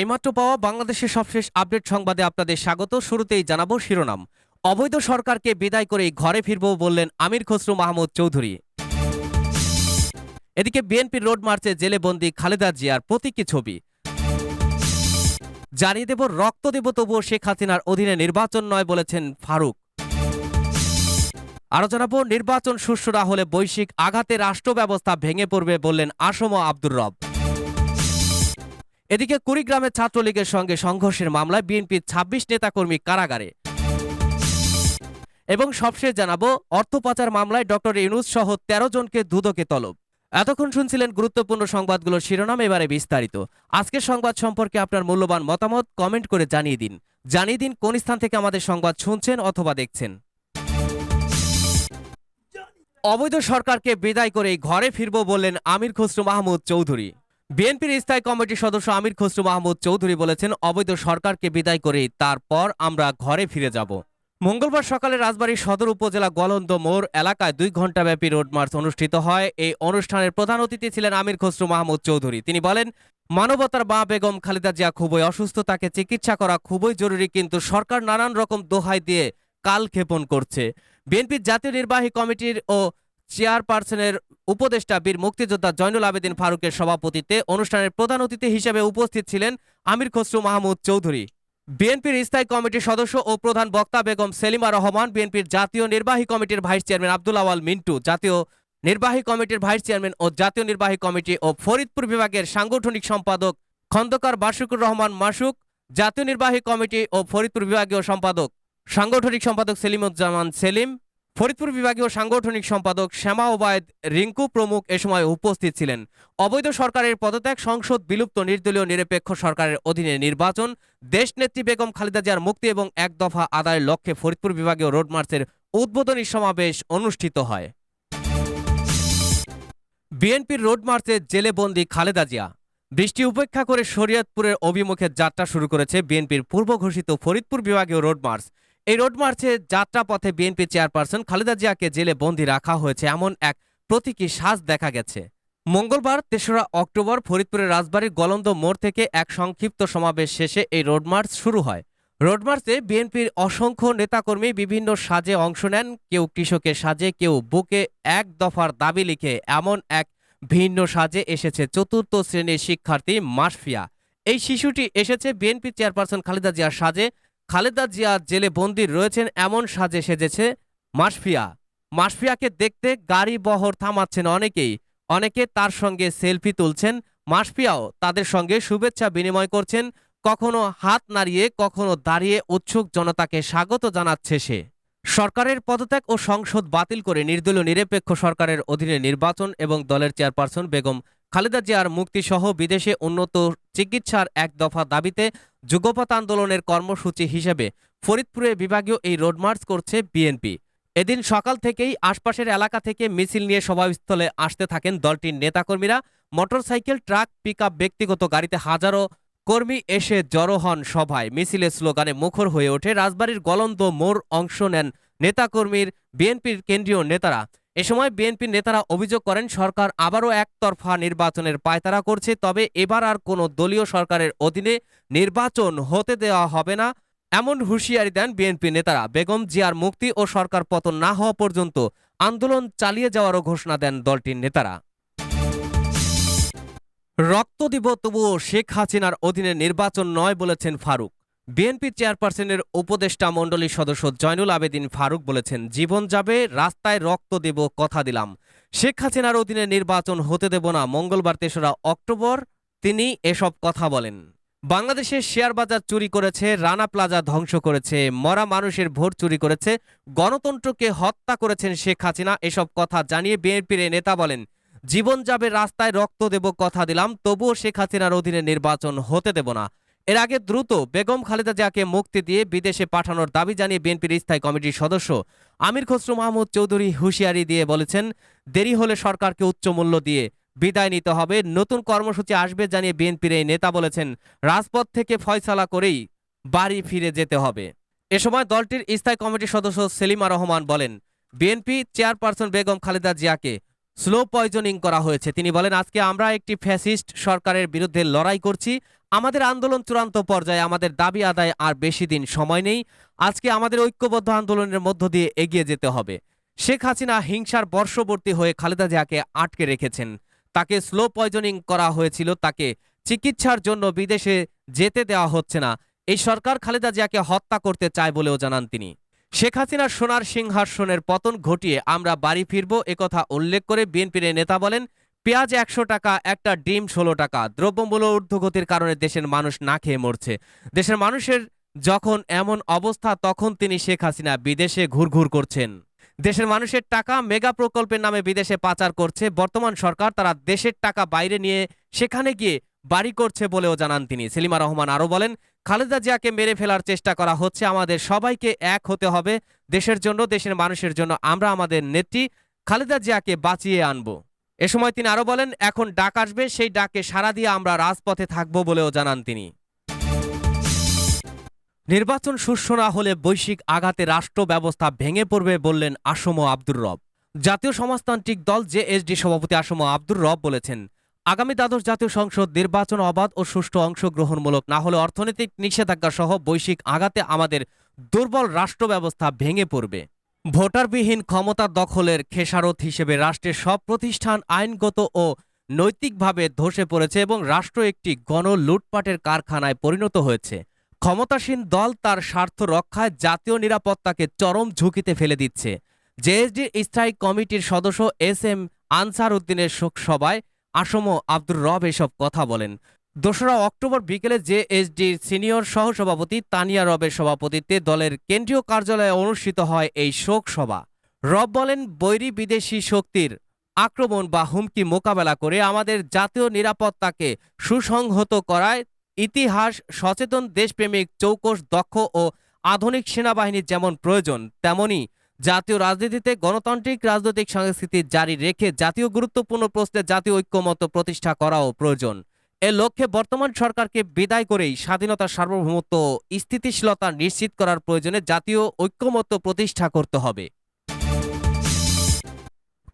এইমাত্র পাওয়া বাংলাদেশের সবশেষ আপডেট সংবাদে আপনাদের স্বাগত। শুরুতেই জানাব শিরোনাম। অবৈধ সরকারকে বিদায় করেই ঘরে ফিরব বললেন আমির খসরু মাহমুদ চৌধুরী। এদিকে বিএনপির রোড মার্চে জেলে বন্দী খালেদা জিয়ার প্রতীকী ছবি। জানিয়ে দেব, রক্ত দেব তবুও শেখ হাসিনার অধীনে নির্বাচন নয় বলেছেন ফারুক। আরও জানাব, নির্বাচন সুষ্ঠু না হলে বৈশ্বিক আঘাতে রাষ্ট্র ব্যবস্থা ভেঙে পড়বে বললেন আসম আব্দুর রব। এদিকে কুড়িগ্রামে ছাত্রলীগের সঙ্গে সংঘর্ষের মামলায় বিএনপির ছাব্বিশ নেতাকর্মী কারাগারে। এবং সবশেষ জানাব, অর্থ পাচার মামলায় ডক্টর ইউনুস সহ তেরো জনকে দুদকে তলব। এতক্ষণ শুনছিলেন গুরুত্বপূর্ণ সংবাদগুলোর শিরোনাম, এবারে বিস্তারিত। আজকের সংবাদ সম্পর্কে আপনার মূল্যবান মতামত কমেন্ট করে জানিয়ে দিন। জানিয়ে দিন কোন স্থান থেকে আমাদের সংবাদ শুনছেন অথবা দেখছেন। অবৈধ সরকারকে বিদায় করে ঘরে ফিরব বললেন আমির খসরু মাহমুদ চৌধুরী। বিএনপির স্থায়ী কমিটির সদস্য আমির খসরু মাহমুদ চৌধুরী বলেছেন, অবৈধ সরকারকে বিদায় করে তারপর আমরা ঘরে ফিরে যাব। মঙ্গলবার সকালে রাজবাড়ী সদর উপজেলা গলন্দ মোড় এলাকায় দুই ঘণ্টাব্যাপী রোড মার্চ অনুষ্ঠিত হয়। এই অনুষ্ঠানের প্রধান অতিথি ছিলেন আমির খসরু মাহমুদ চৌধুরী। তিনি বলেন, মানবতার বা বেগম খালেদা জিয়া খুবই অসুস্থ, তাকে চিকিৎসা করা খুবই জরুরি, কিন্তু সরকার নানান রকম দোহাই দিয়ে কালক্ষেপণ করছে। বিএনপির জাতীয় নির্বাহী কমিটির ও চেয়ারপারসনের উপদেষ্টা বীর মুক্তিযোদ্ধা জয়নুল আবেদিন ফারুকের সভাপতিত্বে অনুষ্ঠানের প্রধান অতিথি হিসেবে উপস্থিত ছিলেন আমির খসরু মাহমুদ চৌধুরী। বিএনপির স্থায়ী কমিটির সদস্য ও প্রধান বক্তা বেগম সেলিমা রহমান, বিএনপির জাতীয় নির্বাহী কমিটির ভাইস চেয়ারম্যান আব্দুল আওয়াল মিন্টু, জাতীয় নির্বাহী কমিটির ভাইস চেয়ারম্যান ও জাতীয় নির্বাহী কমিটি ও ফরিদপুর বিভাগের সাংগঠনিক সম্পাদক খন্দকার বাসুকুর রহমান মাসুক, জাতীয় নির্বাহী কমিটি ও ফরিদপুর বিভাগীয় সম্পাদক সাংগঠনিক সম্পাদক সেলিমুজ্জামান সেলিম ফরিদপুর বিভাগীয় সাংগঠনিক সম্পাদক শ্যামা ওবায়দ রিঙ্কু প্রমুখ এ সময় উপস্থিত ছিলেন। অবৈধ সরকারের পদত্যাগ, সংসদ বিলুপ্ত, নির্দলীয়, নিরপেক্ষ সরকারের অধীনে নির্বাচন, দেশনেত্রী বেগম খালেদা জিয়ার মুক্তি এবং এক দফা আদায়ের লক্ষ্যে ফরিদপুর বিভাগীয় রোড মার্চের উদ্বোধনী সমাবেশ অনুষ্ঠিত হয়। বিএনপির রোড মার্চে জেলে বন্দী খালেদা জিয়া। বৃষ্টি উপেক্ষা করে শরীয়তপুরের অভিমুখে যাত্রা শুরু করেছে বিএনপির পূর্ব ঘোষিত ফরিদপুর বিভাগীয় রোড মার্চ। এই রোড মার্চে যাত্রাপথে বিএনপি চেয়ারপারসন খালেদা জিয়াকে জেলে বন্দি রাখা হয়েছে এমন এক প্রতীকী সাজ দেখা গেছে। মঙ্গলবার তেসরা অক্টোবর ফরিদপুরের রাজবাড়ির গলন্দ মোড় থেকে এক সংক্ষিপ্ত সমাবেশ শেষে এই রোড মার্চ শুরু হয়। রোড মার্চে বিএনপির অসংখ্য নেতাকর্মী বিভিন্ন সাজে অংশ নেন। কেউ কৃষকের সাজে, কেউ বুকে এক দফার দাবি লিখে এমন এক ভিন্ন সাজে এসেছে চতুর্থ শ্রেণির শিক্ষার্থী মাসফিয়া। এই শিশুটি এসেছে বিএনপি চেয়ারপারসন খালেদা জিয়ার সাজে খালেদা জিয়া জেলে বন্দী রয়েছেন এমন সাজে সেজেছে মাসফিয়া। মাসফিয়াকে দেখতে গাড়ি বহর থামাচ্ছেন অনেকেই। অনেকে তার সঙ্গে সেলফি তুলছেন। মাসফিয়াও তাদের সঙ্গে শুভেচ্ছা বিনিময় করছেন। কখনো হাত নাড়িয়ে, কখনো দাঁড়িয়ে উৎসুক জনতাকে স্বাগত জানাচ্ছে সে। সরকারের পদত্যাগ ও সংসদ বাতিল করে নির্দলীয় নিরপেক্ষ সরকারের অধীনে নির্বাচন এবং দলের চেয়ারপারসন বেগম খালেদা জিয়ার মুক্তিসহ বিদেশে উন্নত চিকিৎসার এক দফা দাবিতে যুগপৎ আন্দোলনের কর্মসূচি হিসেবে ফরিদপুরে বিভাগীয় এই রোড মার্চ করছে বিএনপি। এদিন সকাল থেকেই আশপাশের এলাকা থেকে মিছিল নিয়ে সভাস্থলে আসতে থাকেন দলটির নেতাকর্মীরা। মোটরসাইকেল, ট্রাক, পিকআপ, ব্যক্তিগত গাড়িতে হাজারো কর্মী এসে জড়ো হন সভায়। মিছিলের স্লোগানে মুখর হয়ে ওঠে রাজবাড়ির গলন্দ মোড় অংশ নেন নেতাকর্মীর বিএনপির কেন্দ্রীয় নেতারা। এ সময় বিএনপির নেতারা অভিযোগ করেন, সরকার আবারও একতরফা নির্বাচনের পায়তারা করছে, তবে এবার আর কোনো দলীয় সরকারের অধীনে নির্বাচন হতে দেওয়া হবে না। এমন হুঁশিয়ারি দেন বিএনপি নেতারা। বেগম জিয়ার মুক্তি ও সরকার পতন না হওয়া পর্যন্ত আন্দোলন চালিয়ে যাওয়ারও ঘোষণা দেন দলটির নেতারা। রক্ত দিব তবুও শেখ হাসিনার অধীনে নির্বাচন নয় বলেছেন ফারুক। বিএনপি চেয়ারপারসনের উপদেষ্টা মণ্ডলীর সদস্য জয়নুল আবেদিন ফারুক বলেছেন, জীবন যাবে, রাস্তায় রক্ত দেব, কথা দিলাম। শেখ হাসিনার অধীনে নির্বাচন হতে দেব না, মঙ্গলবার তেসরা অক্টোবর তিনি এসব কথা বলেন। বাংলাদেশের শেয়ার বাজার চুরি করেছে, রানা প্লাজা ধ্বংস করেছে, মরা মানুষের ভোট চুরি করেছে, গণতন্ত্রকে হত্যা করেছেন শেখ হাসিনা, এসব কথা জানিয়ে বিএনপির নেতা বলেন, জীবন যাবে, রাস্তায় রক্ত দেব, কথা দিলাম, তবুও শেখ হাসিনার অধীনে নির্বাচন হতে দেব না। এর আগে দ্রুত বেগম খালেদা জিয়াকে মুক্তি দিয়ে বিদেশে পাঠানোর দাবি জানিয়ে বিএনপির স্থায়ী কমিটির সদস্য আমির খসরু মাহমুদ চৌধুরী হুঁশিয়ারি দিয়ে বলেছেন, দেরি হলে সরকারকে উচ্চ মূল্য দিয়ে বিদায় নিতে হবে। নতুন কর্মসূচি আসবে জানিয়ে বিএনপির এই নেতা বলেছেন, রাজপথ থেকে ফয়সালা করেই বাড়ি ফিরে যেতে হবে। এ সময় দলটির স্থায়ী কমিটির সদস্য সেলিমা রহমান বলেন, বিএনপি চেয়ারপারসন বেগম খালেদা জিয়াকে স্লো পয়জনিং করা হয়েছে। তিনি বলেন, আজকে আমরা একটি ফ্যাসিস্ট সরকারের বিরুদ্ধে লড়াই করছি। আমাদের আন্দোলন চূড়ান্ত পর্যায়ে আমাদের দাবি আদায় আর বেশি দিন সময় নেই। আজকে আমাদের ঐক্যবদ্ধ আন্দোলনের মধ্য দিয়ে এগিয়ে যেতে হবে। শেখ হাসিনা হিংসার বর্ষবর্তী হয়ে খালেদা জিয়াকে আটকে রেখেছেন। তাকে স্লো পয়জনিং করা হয়েছিল। তাকে চিকিৎসার জন্য বিদেশে যেতে দেওয়া হচ্ছে না। এই সরকার খালেদা জিয়াকে হত্যা করতে চায় বলেও জানান তিনি। শেখ হাসিনার সোনার সিংহাসনের পতন ঘটিয়ে আমরা বাড়ি ফিরব একথা উল্লেখ করে বিএনপির নেতা বলেন, পেঁয়াজ একশো টাকা, একটা ডিম ষোলো টাকা, দ্রব্যমূল্য ঊর্ধ্বগতির কারণে দেশের মানুষ না খেয়ে মরছে। দেশের মানুষের যখন এমন অবস্থা, তখন তিনি শেখ হাসিনা বিদেশে ঘুরঘুর করছেন। দেশের মানুষের টাকা মেগা প্রকল্পের নামে বিদেশে পাচার করছে। বর্তমান সরকার তারা দেশের টাকা বাইরে নিয়ে সেখানে গিয়ে বাড়ি করছে বলেও জানান তিনি। সেলিমা রহমান আরও বলেন, খালেদা জিয়াকে মেরে ফেলার চেষ্টা করা হচ্ছে, আমাদের সবাইকে এক হতে হবে, দেশের জন্য, দেশের মানুষের জন্য আমরা আমাদের নেত্রী খালেদা জিয়াকে বাঁচিয়ে আনব। এ সময় তিনি আরও বলেন, এখন ডাক আসবে, সেই ডাকে সাড়া দিয়ে আমরা রাজপথে থাকব বলেও জানান তিনি। নির্বাচন সুষ্ঠু না হলে বৈশ্বিক আঘাতে রাষ্ট্র ব্যবস্থা ভেঙে পড়বে বললেন আসম আব্দুর রব। জাতীয় সমাজতান্ত্রিক দল জেএসডি সভাপতি আসম আব্দুর রব বলেছেন আগামী দ্বাদশ জাতীয় সংসদ নির্বাচন অবাধ ও সুষ্ঠু অংশগ্রহণমূলক, না হলে অর্থনৈতিক নিষেধাজ্ঞা সহ বৈশ্বিক আঘাতে আমাদের দুর্বল রাষ্ট্র ব্যবস্থা ভেঙে পড়বে। ভোটারবিহীন ক্ষমতা দখলের খেসারত হিসেবে রাষ্ট্রের সব প্রতিষ্ঠান আইনগত ও নৈতিকভাবে ধসে পড়েছে এবং রাষ্ট্র একটি গণ লুটপাটের কারখানায় পরিণত হয়েছে। ক্ষমতাসীন দল তার স্বার্থ রক্ষায় জাতীয় নিরাপত্তাকে চরম ঝুঁকিতে ফেলে দিচ্ছে। জেএসডি স্থায়ী কমিটির সদস্য এস এম আনসার উদ্দিনের শোকসভায় আসম আব্দুর রব এসব কথা বলেন। দোসরা অক্টোবর বিকেলে জেএসডির সিনিয়র সহসভাপতি তানিয়া রবের সভাপতিত্বে দলের কেন্দ্রীয় কার্যালয়ে অনুষ্ঠিত হয় এই শোক সভা। রব বলেন, বৈরী বিদেশি শক্তির আক্রমণ বা হুমকি মোকাবেলা করে আমাদের জাতীয় নিরাপত্তাকে সুসংহত করায় ইতিহাস, সচেতন দেশপ্রেমিক চৌকস দক্ষ ও আধুনিক সেনাবাহিনীর যেমন প্রয়োজন, তেমনি জাতীয় রাজনীতিতে গণতান্ত্রিক রাজনৈতিক সংস্কৃতি জারি রেখে জাতীয় গুরুত্বপূর্ণ প্রশ্নে জাতীয় ঐক্যমত প্রতিষ্ঠা করাও প্রয়োজন। এ লক্ষ্যে বর্তমান সরকারকে বিদায় করেই স্বাধীনতা সার্বভৌমত্ব স্থিতিশীলতা নিশ্চিত করার প্রয়োজনে জাতীয় ঐক্যমত্য প্রতিষ্ঠা করতে হবে।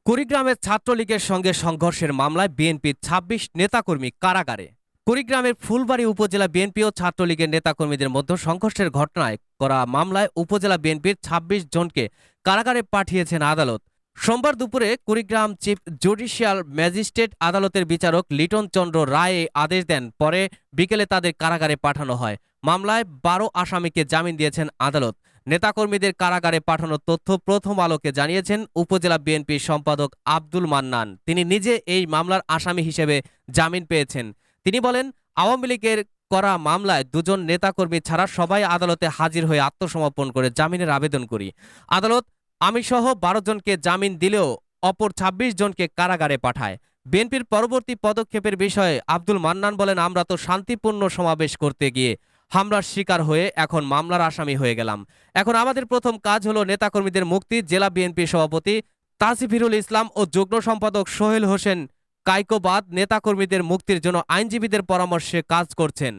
কুড়িগ্রামের ছাত্রলীগের সঙ্গে সংঘর্ষের মামলায় বিএনপির ছাব্বিশ নেতাকর্মী কারাগারে। কুড়িগ্রামের ফুলবাড়ী উপজেলা বিএনপি ও ছাত্রলীগের নেতাকর্মীদের মধ্যে সংঘর্ষের ঘটনায় করা মামলায় উপজেলা বিএনপির ২৬ জনকে কারাগারে পাঠিয়েছেন আদালত। সোমবার দুপুরে কুড়িগ্রাম চিফ জুডিশিয়াল ম্যাজিস্ট্রেট আদালতের বিচারক লিটন চন্দ্র রায় আদেশ দেন। পরে বিকেলে তাদের কারাগারে পাঠানো হয়। মামলায় বারো আসামিকে জামিন দিয়েছেন আদালত। নেতাকর্মীদের কারাগারে পাঠানোর তথ্য প্রথম আলোকে জানিয়েছেন উপজেলা বিএনপির সম্পাদক আব্দুল মান্নান। তিনি নিজে এই মামলার আসামি হিসেবে জামিন পেয়েছেন। তিনি বলেন, আওয়ামী লীগের করা মামলায় দুজন নেতাকর্মী ছাড়া সবাই আদালতে হাজির হয়ে আত্মসমর্পণ করে জামিনের আবেদন করি। আদালত আমি সহ বারো জনকে জামিন দিলেও অপর ২৬ জনকে কারাগারে পাঠায়। বিএনপির পরবর্তী পদক্ষেপের বিষয়ে আব্দুল মান্নান বলেন, আমরা তো শান্তিপূর্ণ সমাবেশ করতে গিয়ে হামলার শিকার হয়ে এখন মামলার আসামি হয়ে গেলাম। এখন আমাদের প্রথম কাজ হলো নেতাকর্মীদের মুক্তি, জেলা বিএনপি সভাপতি তাসিফিরুল ইসলাম ও যুগ্ম সম্পাদক সোহেল হোসেন কাইকোবাদ নেতাকর্মীদের মুক্তির জন্য আইনজীবীদের পরামর্শে কাজ করছেন।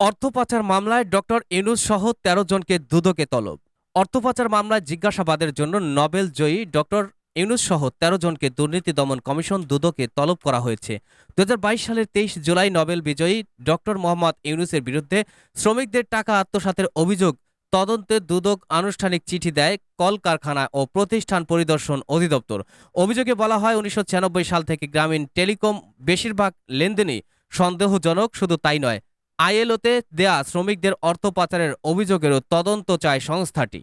অর্থপাচার মামলায় ডক্টর ইনুস সহ তেরো জনকে দুদকে তলব। অর্থপাচার মামলায় জিজ্ঞাসাবাদের জন্য নোবেল জয়ী ডক্টর ইউনুস সহ তেরো জনকে দুর্নীতি দমন কমিশন দুদকে তলব করা হয়েছে। দু হাজার বাইশ সালের তেইশ জুলাই নোবেল বিজয়ী ডক্টর মোহাম্মদ ইউনুসের বিরুদ্ধে শ্রমিকদের টাকা আত্মসাতের অভিযোগ তদন্তে দুদক আনুষ্ঠানিক চিঠি দেয় কলকারখানা ও প্রতিষ্ঠান পরিদর্শন অধিদপ্তর। অভিযোগে বলা হয়, উনিশশো ছিয়ানব্বই সাল থেকে গ্রামীণ টেলিকম বেশিরভাগ লেনদেনই সন্দেহজনক, শুধু তাই নয়। আইএলওতে দেয়া শ্রমিকদের অর্থ পাচারের অভিযোগেরও তদন্ত চায় সংস্থাটি।